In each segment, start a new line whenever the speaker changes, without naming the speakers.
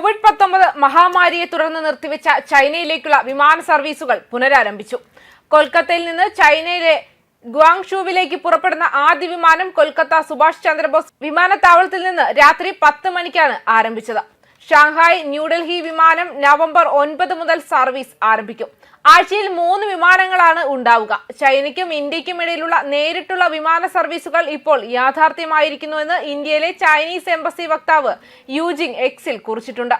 Covid പത്തൊമ്പത് മഹാമാരിയെ തുടർന്ന് നിർത്തിവെച്ച ചൈനയിലേക്കുള്ള വിമാന സർവീസുകൾ പുനരാരംഭിച്ചു. കൊൽക്കത്തയിൽ നിന്ന് ചൈനയിലെ ഗ്വാങ്ഷുവിലേക്ക് പുറപ്പെടുന്ന ആദ്യ വിമാനം കൊൽക്കത്ത സുഭാഷ് ചന്ദ്രബോസ് വിമാനത്താവളത്തിൽ നിന്ന് രാത്രി പത്ത് മണിക്കാണ് ആരംഭിച്ചത്. ഷാങ്ഹായ് ന്യൂഡൽഹി വിമാനം നവംബർ ഒൻപത് മുതൽ സർവീസ് ആരംഭിക്കും. ആഴ്ചയിൽ മൂന്ന് വിമാനങ്ങളാണ് ഉണ്ടാവുക. ചൈനയ്ക്കും ഇന്ത്യയ്ക്കും ഇടയിലുള്ള നേരിട്ടുള്ള വിമാന സർവീസുകൾ ഇപ്പോൾ യാഥാർത്ഥ്യമായിരിക്കുന്നുവെന്ന് ഇന്ത്യയിലെ ചൈനീസ് എംബസി വക്താവ് യൂജിങ് എക്സിൽ കുറിച്ചിട്ടുണ്ട്.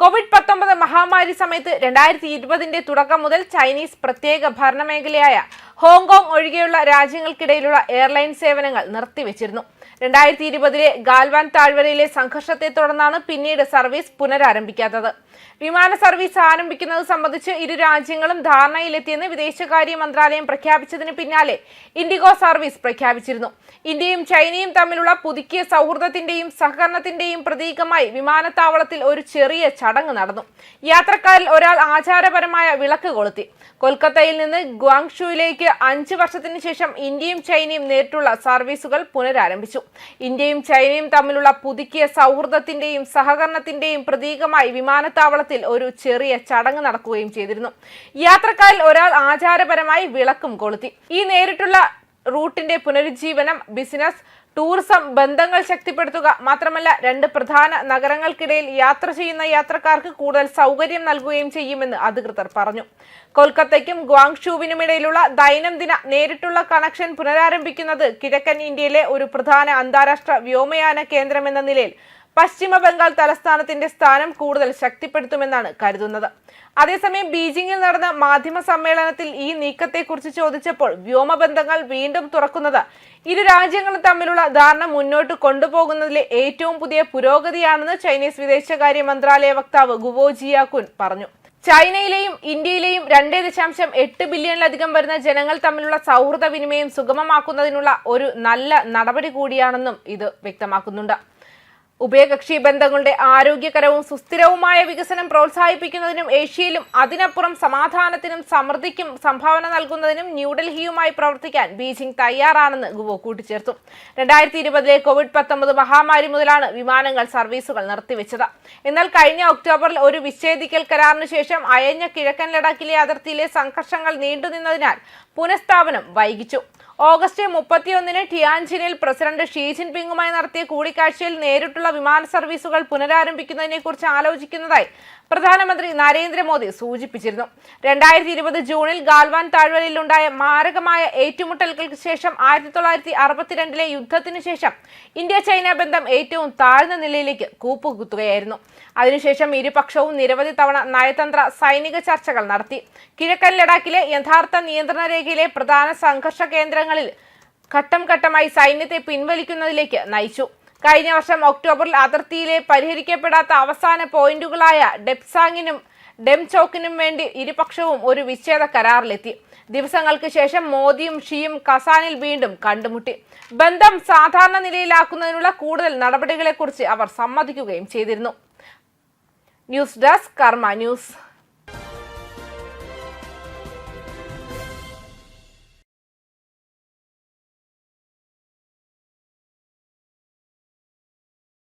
കോവിഡ് പത്തൊമ്പത് മഹാമാരി സമയത്ത് രണ്ടായിരത്തി ഇരുപതിന്റെ തുടക്കം മുതൽ ചൈനീസ് പ്രത്യേക ഭരണമേഖലയായ ഹോങ്കോങ് ഒഴികെയുള്ള രാജ്യങ്ങൾക്കിടയിലുള്ള എയർലൈൻ സേവനങ്ങൾ നിർത്തിവെച്ചിരുന്നു. രണ്ടായിരത്തി ഇരുപതിലെ ഗാൽവാൻ താഴ്വരയിലെ സംഘർഷത്തെ തുടർന്നാണ് പിന്നീട് സർവീസ് പുനരാരംഭിക്കാത്തത്. വിമാന സർവീസ് ആരംഭിക്കുന്നത് സംബന്ധിച്ച് ഇരു രാജ്യങ്ങളും ധാരണയിലെത്തിയെന്ന് വിദേശകാര്യ മന്ത്രാലയം പ്രഖ്യാപിച്ചതിന് പിന്നാലെ ഇൻഡിഗോ സർവീസ് പ്രഖ്യാപിച്ചിരുന്നു. ഇന്ത്യയും ചൈനയും തമ്മിലുള്ള പുതുക്കിയ സൗഹൃദത്തിന്റെയും സഹകരണത്തിന്റെയും പ്രതീകമായി വിമാനത്താവളത്തിൽ ഒരു ചെറിയ ചടങ്ങ് നടന്നു. യാത്രക്കാരിൽ ഒരാൾ ആചാരപരമായ വിളക്ക് കൊളുത്തി. കൊൽക്കത്തയിൽ നിന്ന് ഗ്വാങ്ഷുയിലേക്ക് അഞ്ച് വർഷത്തിന് ശേഷം ഇന്ത്യയും ചൈനയും നേരിട്ടുള്ള സർവീസുകൾ പുനരാരംഭിച്ചു. ഇന്ത്യയും ചൈനയും തമ്മിലുള്ള പുതുക്കിയ സൗഹൃദത്തിന്റെയും സഹകരണത്തിന്റെയും പ്രതീകമായി വിമാനത്താവളത്തിൽ ഒരു ചെറിയ ചടങ്ങ് നടക്കുകയും ചെയ്തിരുന്നു. യാത്രക്കാരിൽ ഒരാൾ ആചാരപരമായി വിളക്കും കൊളുത്തി. ഈ നേരിട്ടുള്ള റൂട്ടിന്റെ പുനരുജ്ജീവനം ബിസിനസ് ടൂറിസം ബന്ധങ്ങൾ ശക്തിപ്പെടുത്തുക മാത്രമല്ല രണ്ട് പ്രധാന നഗരങ്ങൾക്കിടയിൽ യാത്ര ചെയ്യുന്ന യാത്രക്കാർക്ക് കൂടുതൽ സൗകര്യം നൽകുകയും ചെയ്യുമെന്ന് അധികൃതർ പറഞ്ഞു. കൊൽക്കത്തയ്ക്കും ഗ്വാങ്ഷൂവിനുമിടയിലുള്ള ദൈനംദിന നേരിട്ടുള്ള കണക്ഷൻ പുനരാരംഭിക്കുന്നത് കിഴക്കൻ ഇന്ത്യയിലെ ഒരു പ്രധാന അന്താരാഷ്ട്ര വ്യോമയാന കേന്ദ്രമെന്ന നിലയിൽ പശ്ചിമ ബംഗാൾ തലസ്ഥാനത്തിന്റെ സ്ഥാനം കൂടുതൽ ശക്തിപ്പെടുത്തുമെന്നാണ് കരുതുന്നത്. അതേസമയം ബീജിംഗിൽ നടന്ന മാധ്യമ സമ്മേളനത്തിൽ ഈ നീക്കത്തെക്കുറിച്ച് ചോദിച്ചപ്പോൾ വ്യോമബന്ധങ്ങൾ വീണ്ടും തുറക്കുന്നത് ഇരു രാജ്യങ്ങളും തമ്മിലുള്ള ധാരണ മുന്നോട്ട് കൊണ്ടുപോകുന്നതിലെ ഏറ്റവും പുതിയ പുരോഗതിയാണെന്ന് ചൈനീസ് വിദേശകാര്യ മന്ത്രാലയ വക്താവ് ഗുവോ ജിയാകുൻ പറഞ്ഞു. ചൈനയിലെയും ഇന്ത്യയിലെയും രണ്ടേ ദശാംശം എട്ട് ബില്യണിലധികം വരുന്ന ജനങ്ങൾ തമ്മിലുള്ള സൗഹൃദ വിനിമയം സുഗമമാക്കുന്നതിനുള്ള ഒരു നല്ല നടപടി കൂടിയാണെന്നും ഇത് വ്യക്തമാക്കുന്നുണ്ട്. ഉഭയകക്ഷി ബന്ധങ്ങളുടെ ആരോഗ്യകരവും സുസ്ഥിരവുമായ വികസനം പ്രോത്സാഹിപ്പിക്കുന്നതിനും ഏഷ്യയിലും അതിനപ്പുറം സമാധാനത്തിനും സമൃദ്ധിക്കും സംഭാവന നൽകുന്നതിനും ന്യൂഡൽഹിയുമായി പ്രവർത്തിക്കാൻ ബീജിംഗ് തയ്യാറാണെന്ന് ഗുവോ കൂട്ടിച്ചേർത്തു. രണ്ടായിരത്തി ഇരുപതിലെ കോവിഡ് പത്തൊമ്പത് മഹാമാരി മുതലാണ് വിമാനങ്ങൾ സർവീസുകൾ നിർത്തിവെച്ചത്. എന്നാൽ കഴിഞ്ഞ ഒക്ടോബറിൽ ഒരു വിച്ഛേദിക്കൽ കരാറിന് ശേഷം അയഞ്ഞ കിഴക്കൻ ലഡാക്കിലെ അതിർത്തിയിലെ സംഘർഷങ്ങൾ നീണ്ടുനിന്നതിനാൽ പുനഃസ്ഥാപനം വൈകിച്ചു. ഓഗസ്റ്റ് മുപ്പത്തിയൊന്നിന് ടിയാൻജിനിൽ പ്രസിഡന്റ് ഷീ ജിൻപിങ്ങുമായി നടത്തിയ കൂടിക്കാഴ്ചയിൽ നേരിട്ടുള്ള വിമാന സർവീസുകൾ പുനരാരംഭിക്കുന്നതിനെ കുറിച്ച് ആലോചിക്കുന്നതായി പ്രധാനമന്ത്രി നരേന്ദ്രമോദി സൂചിപ്പിച്ചിരുന്നു. രണ്ടായിരത്തി ഇരുപത് ജൂണിൽ ഗാൽവാൻ താഴ്വരയിലുണ്ടായ മാരകമായ ഏറ്റുമുട്ടലുകൾക്ക് ശേഷം ആയിരത്തി തൊള്ളായിരത്തി അറുപത്തിരണ്ടിലെ യുദ്ധത്തിന് ശേഷം ഇന്ത്യ ചൈന ബന്ധം ഏറ്റവും താഴ്ന്ന നിലയിലേക്ക് കൂപ്പുകുത്തുകയായിരുന്നു. അതിനുശേഷം ഇരുപക്ഷവും നിരവധി തവണ നയതന്ത്ര സൈനിക ചർച്ചകൾ നടത്തി. കിഴക്കൻ ലഡാക്കിലെ യഥാർത്ഥ നിയന്ത്രണ രേഖയിലെ പ്രധാന സംഘർഷ കേന്ദ്രങ്ങളിൽ ഘട്ടം ഘട്ടമായി സൈന്യത്തെ പിൻവലിക്കുന്നതിലേക്ക് നയിച്ചു. കഴിഞ്ഞ വർഷം ഒക്ടോബറിൽ അതിർത്തിയിലെ പരിഹരിക്കപ്പെടാത്ത അവസാന പോയിന്റുകളായ ഡെപ്സാങ്ങിനും ഡെംചോക്കിനും വേണ്ടി ഇരുപക്ഷവും ഒരു വിച്ഛേദ കരാറിലെത്തി. ദിവസങ്ങൾക്ക് ശേഷം മോദിയും ഷിയും കസാനിൽ വീണ്ടും കണ്ടുമുട്ടി. ബന്ധം സാധാരണ നിലയിലാക്കുന്നതിനുള്ള കൂടുതൽ നടപടികളെക്കുറിച്ച് അവർ സമ്മതിക്കുകയും ചെയ്തിരുന്നു. News desk Karma news.